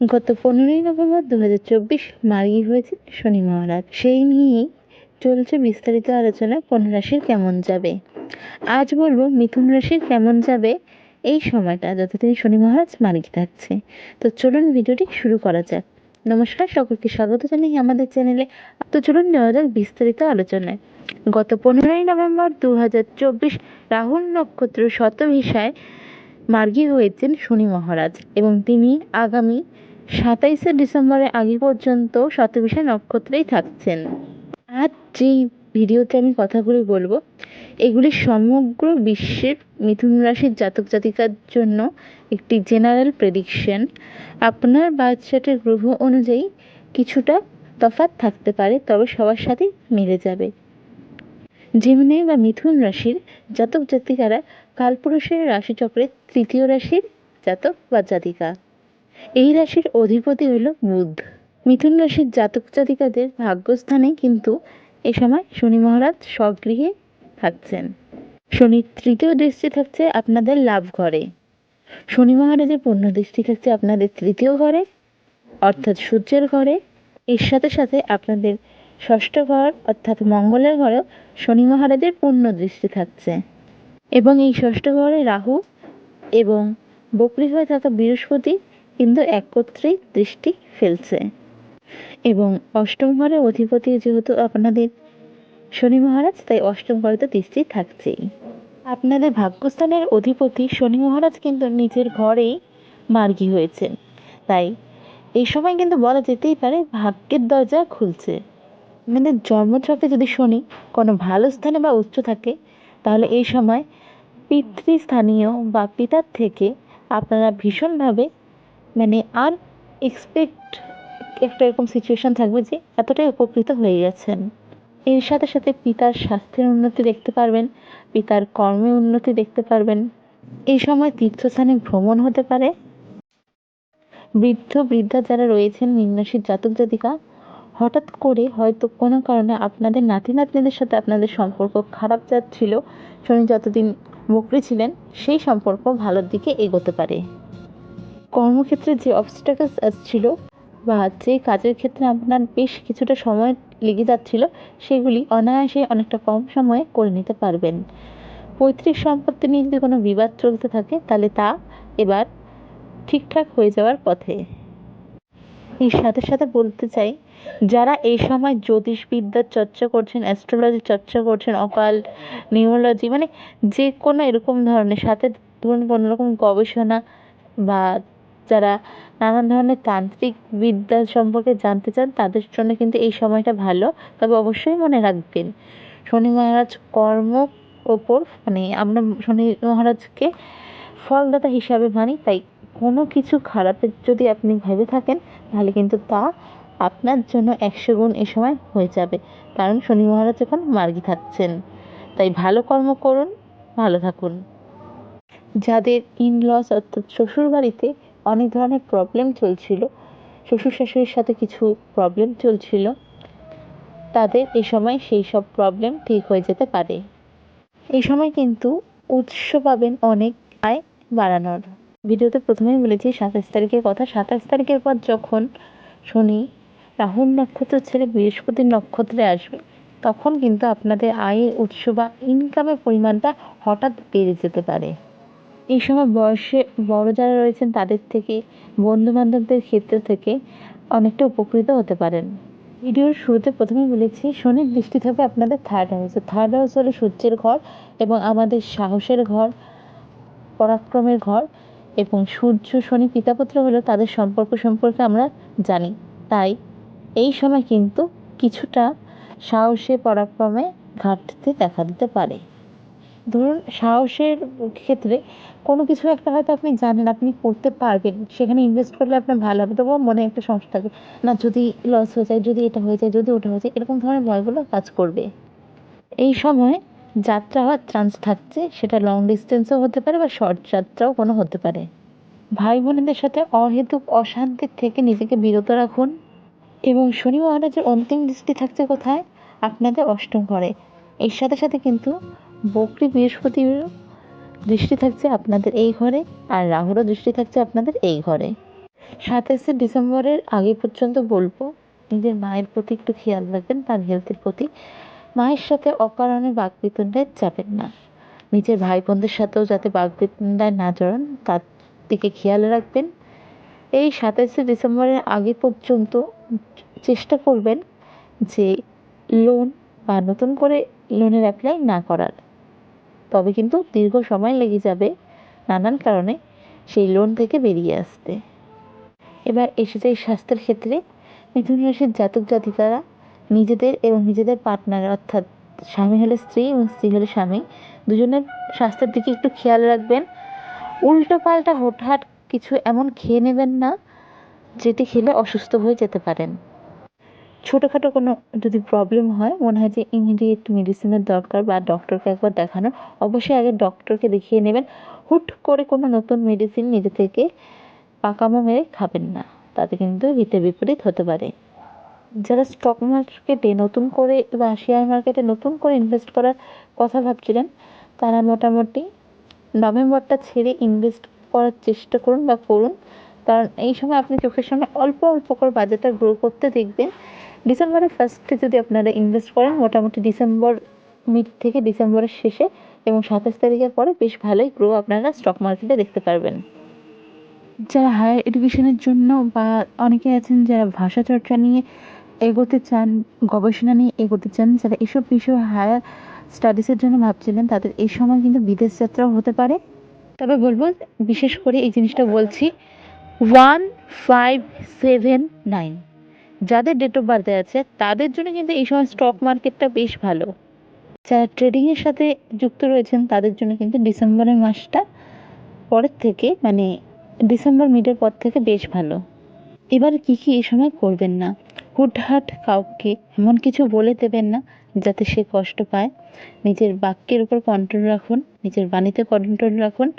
গত পনেরোই নভেম্বর দু হাজার চব্বিশ মার্গী হয়েছেন শনি মহারাজ। সেই নিয়েই চলছে বিস্তারিত আলোচনা কোন রাশির কেমন যাবে? আজ বলব মিথুন রাশির কেমন যাবে এই সময়টা, যতদিন শনি মহারাজ মার্গী থাকছে। তো চলুন ভিডিওটি শুরু করা যাক। নমস্কার, সকলকে স্বাগত জানাই আমাদের চ্যানেলে। তো চলুন নেওয়া যাক বিস্তারিত আলোচনায়। গত পনেরোই নভেম্বর দু হাজার চব্বিশ রাহুল নক্ষত্র শতভিসায় মার্গী হয়েছেন শনি মহারাজ এবং তিনি আগামী সাতাইশে ডিসেম্বরের আগে পর্যন্ত শতভিসা নক্ষত্রেই থাকছেন। আজ যেই ভিডিওতে আমি কথাগুলি বলব, এগুলি সমগ্র বিশ্বের মিথুন রাশির জাতক জাতিকার জন্য একটি জেনারেল প্রেডিকশন আপনার বাচ্চাটির গ্রহ অনুযায়ী কিছুটা তফাৎ থাকতে পারে, তবে সবার সাথে মিলে যাবে। যেমনি বা মিথুন রাশির জাতক জাতিকারা কালপুরুষের রাশিচক্রের তৃতীয় রাশির জাতক বা জাতিকা। এই রাশির অধিপতি হল বুধ। মিথুন রাশির জাতক জাতিকাদের ভাগ্যস্থানে কিন্তু এ সময় শনি মহারাজ স্বগৃহে থাকছেন। শনির তৃতীয় দৃষ্টি থাকছে আপনাদের লাভ ঘরে। শনি মহারাজের পূর্ণ দৃষ্টি থাকছে আপনাদের তৃতীয় ঘরে, অর্থাৎ সূর্যের ঘরে। এর সাথে সাথে আপনাদের ষষ্ঠ ঘর অর্থাৎ মঙ্গলের ঘরেও শনি মহারাজের পূর্ণ দৃষ্টি থাকছে। এবং এই ষষ্ঠ ঘরে রাহু এবং বকরি হয়ে থাকা বৃহস্পতি কিন্তু একত্রেই দৃষ্টি ফেলছে। এবং অষ্টম ঘরের অধিপতি যেহেতু আপনাদের শনি মহারাজ, তাই অষ্টম ঘরে তো দৃষ্টি থাকছেই। আপনাদের ভাগ্যস্থানের অধিপতি শনি মহারাজ কিন্তু নিজের ঘরেই মার্গী হয়েছেন। তাই এই সময় কিন্তু বলা যেতেই পারে ভাগ্যের দরজা খুলছে। মানে জন্মছকে যদি শনি কোনো ভালো স্থানে বা উচ্চ থাকে, তাহলে এই সময় পিতৃস্থানীয় বা পিতার থেকে আপনারা ভীষণভাবে মানে আর এক্সপেক্ট একটা এরকম সিচুয়েশান থাকবে যে এতটাই উপকৃত হয়ে গেছেন। এর সাথে সাথে পিতার স্বাস্থ্যের উন্নতি দেখতে পারবেন, পিতার কর্মে উন্নতি দেখতে পারবেন। এই সময় তীর্থস্থানে ভ্রমণ হতে পারে। বৃদ্ধ, বৃদ্ধা যারা রয়েছেন নিম্নরাশির জাতক জাতিকা, হঠাৎ করে হয়তো কোনো কারণে আপনাদের নাতি নাতনিদের সাথে আপনাদের সম্পর্ক খারাপ যাচ্ছিল, শনি যতদিন বকরি ছিলেন, সেই সম্পর্ক ভালোর দিকে এগোতে পারে। কর্মক্ষেত্রে যে অবস্ট্যাকলস আসছিল বা যে কাজের ক্ষেত্রে আপনার বেশ কিছুটা সময় লেগে যাচ্ছিল, সেগুলি অনায়াসে অনেকটা কম সময়ে করে নিতে পারবেন। পৈতৃক সম্পত্তি নিয়ে যদি কোনো বিবাদ চলতে থাকে, তাহলে তা এবার ঠিকঠাক হয়ে যাওয়ার পথে। এর সাথে সাথে বলতে চাই, যারা এই সময় জ্যোতিষবিদ্যার চর্চা করছেন অ্যাস্ট্রোলজি চর্চা করছেন, অকাল নিউরোলজি মানে যে কোনো এরকম ধরনের, সাথে ধরুন কোনো রকম গবেষণা বা যারা নানান ধরনের তান্ত্রিক বিদ্যা সম্পর্কে জানতে চান, তাদের জন্য কিন্তু এই সময়টা ভালো। তবে অবশ্যই মনে রাখবেন, শনি মহারাজ কর্ম ওপর মানে আমরা শনি মহারাজকে ফলদাতা হিসাবে মানি, তাই কোনো কিছু খারাপের যদি আপনি ভেবে থাকেন, তাহলে কিন্তু তা আপনার জন্য একশো গুণ এ সময় হয়ে যাবে। কারণ শনি মহারাজ এখন মার্গি থাকছেন। তাই ভালো কর্ম করুন, ভালো থাকুন। যাদের ইন লস অর্থাৎ শ্বশুরবাড়িতে অনেক ধরনের প্রবলেম চলছিল। শ্বশুর শাশুড়ির সাথে কিছু প্রবলেম চলছিল। তাদের এই সময় সেই সব প্রবলেম ঠিক হয়ে যেতে পারে। এই সময় কিন্তু উৎস পাবেন অনেক আয় বাড়ানোর। ভিডিওতে প্রথমেই বলেছি, সাতাশ তারিখের কথা। সাতাশ তারিখের পর যখন শনি রাহুল নক্ষত্র ছেড়ে বৃহস্পতির নক্ষত্রে আসবে, তখন কিন্তু আপনাদের আয়ের উৎস বা ইনকামের পরিমাণটা হঠাৎ বেড়ে যেতে পারে। এই সময় বয়সে বড় যারা রয়েছেন তাদের থেকে বন্ধু বান্ধবদের ক্ষেত্র থেকে অনেকটা উপকৃত হতে পারেন। ভিডিওর শুরুতে প্রথমে বলেছি, শনির দৃষ্টি থাকবে আপনাদের থার্ড হাউসে থার্ড হাউস হলো সূর্যের ঘর এবং আমাদের সাহসের ঘর, পরাক্রমের ঘর এবং সূর্য, শনি, পিতাপুত্র হলো তাদের সম্পর্ক সম্পর্কে আমরা জানি। তাই এই সময় কিন্তু কিছুটা সাহসে, পরাক্রমে ঘাটতি দেখা দিতে পারে। ধরুন সাহসের ক্ষেত্রে কোনো কিছু একটা হয়তো আপনি জানেন, আপনি করতে পারবেন। সেখানে ইনভেস্ট করলে আপনার ভালো হবে। তবুও মনে একটা সমস্যা থাকে। না, যদি লস হয়ে যায়, যদি এটা হয়ে যায়, যদি ওটা হয়ে যায়, এরকম ধরনের ভয়গুলো কাজ করবে। এই সময় যাত্রা হওয়ার চান্স থাকছে, সেটা লং ডিস্টেন্সও হতে পারে বা শর্ট যাত্রাও কোনো হতে পারে। ভাই বোনেদের সাথে অহেতুক অশান্তির থেকে নিজেকে বিরত রাখুন এবং শনি মহারাজের অন্তিম দৃষ্টি থাকছে কোথায়? আপনাদের অষ্টম ঘরে। এর সাথে সাথে কিন্তু বকরি বৃহস্পতির দৃষ্টি থাকছে আপনাদের এই ঘরে আর রাহুরও দৃষ্টি থাকছে আপনাদের এই ঘরে। সাতাশে ডিসেম্বরের আগে পর্যন্ত বলব, নিজের মায়ের প্রতি একটু খেয়াল রাখবেন, তার হেলথের প্রতি। মায়ের সাথে অকারণে বাকবিতণ্ডায় যাবেন না। নিজের ভাই বোনদের সাথেও যাতে বাকবিতণ্ডায় না জড়ান, তার দিকে খেয়াল রাখবেন। এই সাতাশে ডিসেম্বরের আগে পর্যন্ত চেষ্টা করবেন যে লোন বা নতুন করে লোনের অ্যাপ্লাই না করার। তবে কিন্তু দীর্ঘ সময় লেগে যাবে নানান কারণে সেই লোন থেকে বেরিয়ে আসতে। এবার এসে যাই স্বাস্থ্যের ক্ষেত্রে মিথুন রাশির জাতক জাতিকারা নিজেদের এবং নিজেদের পার্টনার অর্থাৎ স্বামী হলে স্ত্রী এবং স্ত্রী হলে স্বামী, দুজনের স্বাস্থ্যের দিকে একটু খেয়াল রাখবেন। উল্টো পাল্টা হঠাৎ কিছু এমন খেয়ে নেবেন না, যেটি খেলে অসুস্থ হয়ে যেতে পারেন। ছোটোখাটো কোনো যদি প্রবলেম হয়, মনে হয় যে ইমিডিয়েট মেডিসিনের দরকার বা ডক্টরকে একবার দেখানো অবশ্যই আগে ডক্টরকে দেখিয়ে নেবেন। হুট করে কোনো নতুন মেডিসিন নিজে থেকে পাকামো মেরে খাবেন না। তাতে কিন্তু হিতে বিপরীত হতে পারে। যারা স্টক মার্কেটে নতুন করে বা শেয়ার মার্কেটে নতুন করে ইনভেস্ট করার কথা ভাবছিলেন, তারা মোটামুটি নভেম্বরটা ছেড়ে ইনভেস্ট করার চেষ্টা করুন বা করুন। কারণ এই সময় আপনি চোখের সামনে অল্প অল্প করে বাজারটা গ্রো করতে দেখবেন। ডিসেম্বরের ফার্স্টে যদি আপনারা ইনভেস্ট করেন মোটামুটি ডিসেম্বর মিড থেকে ডিসেম্বরের শেষে এবং সাতাশ তারিখের পরে বেশ ভালোই গ্রো আপনারা স্টক মার্কেটে দেখতে পারবেন। যারা হায়ার এডুকেশনের জন্য বা অনেকে আছেন যারা ভাষা চর্চা নিয়ে এগোতে চান গবেষণা নিয়ে এগোতে চান যারা এসব বিষয়ে হায়ার স্টাডিজের জন্য ভাবছিলেন তাদের এই সময় কিন্তু বিদেশ যাত্রাও হতে পারে। তবে বলব বিশেষ করে এই জিনিসটা বলছি ওয়ান ফাইভ সেভেন নাইন যাদের ডেট অফ বার্থে আছে, তাদের জন্য কিন্তু এই সময় স্টক মার্কেটটা বেশ ভালো। যারা ট্রেডিংয়ের সাথে যুক্ত রয়েছেন, তাদের জন্য কিন্তু ডিসেম্বরের মাসটা পরের থেকে মানে ডিসেম্বর মিডের পর থেকে বেশ ভালো। এবার কী কী এই সময় করবেন না? হুটহাট কাউকে এমন কিছু বলে দেবেন না, যাতে সে কষ্ট পায়। নিজের বাক্যের উপর কন্ট্রোল রাখুন, নিজের বাণীতে কন্ট্রোল রাখুন,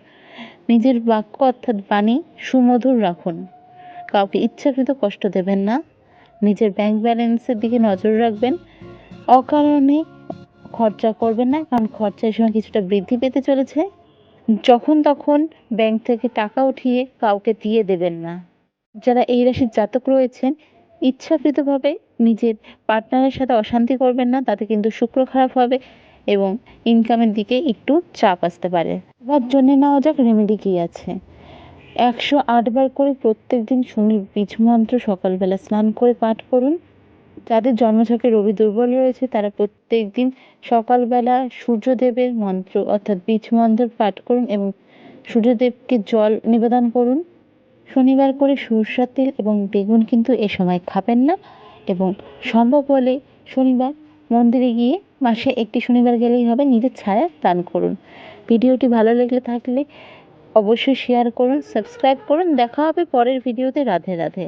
নিজের বাক্য অর্থাৎ বাণী সুমধুর রাখুন। কাউকে ইচ্ছাকৃত কষ্ট দেবেন না। নিজের ব্যাংক ব্যালেন্সের দিকে নজর রাখবেন। অকারণে খরচা করবেন না, কারণ খরচার সময় কিছুটা বৃদ্ধি পেতে চলেছে। যখন তখন ব্যাংক থেকে টাকা উঠিয়ে কাউকে দিয়ে দেবেন না। যারা এই রাশির জাতক রয়েছেন, ইচ্ছাকৃতভাবে নিজের পার্টনারের সাথে অশান্তি করবেন না, তাতে কিন্তু শুক্র খারাপ হবে এবং ইনকামের দিকে একটু চাপ আসতে পারে। এবার জেনে নেওয়া যাক রেমেডি কী আছে। একশো আটবার করে প্রত্যেক দিন শনির বীজ মন্ত্র সকালবেলা স্নান করে পাঠ করুন। যাদের জন্মছকে রবি দুর্বল রয়েছে, তারা প্রত্যেক দিন সকালবেলা সূর্যদেবের মন্ত্র অর্থাৎ বীজ মন্ত্র পাঠ করুন এবং সূর্যদেবকে জল নিবেদন করুন। শনিবার করে সরষের তেল এবং বেগুন কিন্তু এ সময় খাবেন না এবং সম্ভব হলে শনিবার মন্দিরে গিয়ে মাসে একটি শনিবার গেলেই হবে, নিজের ছায়া দান করুন। ভিডিওটি ভালো লেগে থাকলে অবশ্যই শেয়ার করুন সাবস্ক্রাইব করুন। দেখা হবে পরের ভিডিওতে রাধে রাধে।